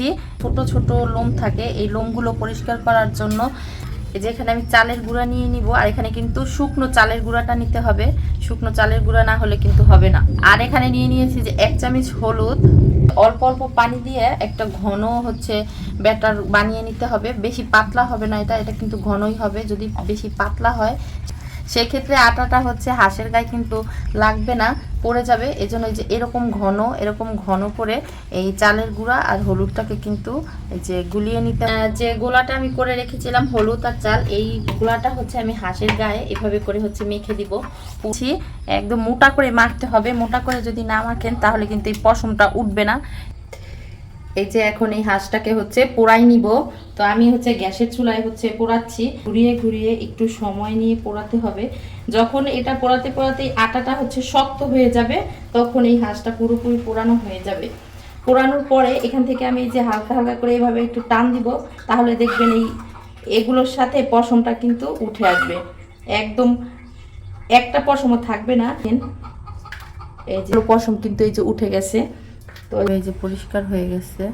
নিয়েছি ছোট ছোট লোম থাকে। এই লোমগুলো পরিষ্কার করার জন্য এই যে এখানে আমি চালের গুঁড়া নিয়ে নিব। আর এখানে কিন্তু শুকনো চালের গুঁড়াটা নিতে হবে। শুকনো চালের গুঁড়া না হলে কিন্তু হবে না। আর এখানে নিয়ে নিয়েছি যে এক চামচ হলুদ। অল্প অল্প পানি দিয়ে একটা ঘন হচ্ছে ব্যাটার বানিয়ে নিতে হবে। বেশি পাতলা হবে না এটা। এটা কিন্তু ঘনই হবে। যদি বেশি পাতলা হয় সেক্ষেত্রে আটাটা হচ্ছে হাঁসের গায়ে কিন্তু লাগবে না পড়ে যাবে। এজন্য এই যে এরকম ঘন এরকম ঘন করে এই চালের গুঁড়া আর হলুদটাকে কিন্তু এই যে গুলিয়ে নিতে যে গোলাটা আমি করে রেখেছিলাম হলুদ আর চাল এই গোলাটা হচ্ছে আমি হাঁসের গায়ে এভাবে করে হচ্ছে মেখে দিব। পুছি একদম মোটা করে মাখতে হবে। মোটা করে যদি না মাখেন তাহলে কিন্তু এই পশমটা উঠবে না। এই যে এখন এই হাঁসটাকে হচ্ছে পোড়াই নিব। তো আমি হচ্ছে গ্যাসের চুলায় হচ্ছে পোড়াচ্ছি। ঘুরিয়ে ঘুরিয়ে একটু সময় নিয়ে পোড়াতে হবে। যখন এটা পোড়াতে পোড়াতে আটাটা হচ্ছে শক্ত হয়ে যাবে, তখন এই হাঁসটা পুরোপুরি পোড়ানো হয়ে যাবে। পোড়ানোর পরে এখান থেকে আমি যে হালকা হালকা করে এভাবে একটু টান দিব, তাহলে দেখবেন এই এগুলোর সাথে পশমটা কিন্তু উঠে আসবে। একদম একটা পশমও থাকবে না। এই যে পশম কিন্তু এই যে উঠে গেছে। তো এই যে পরিষ্কার হয়ে গেছে।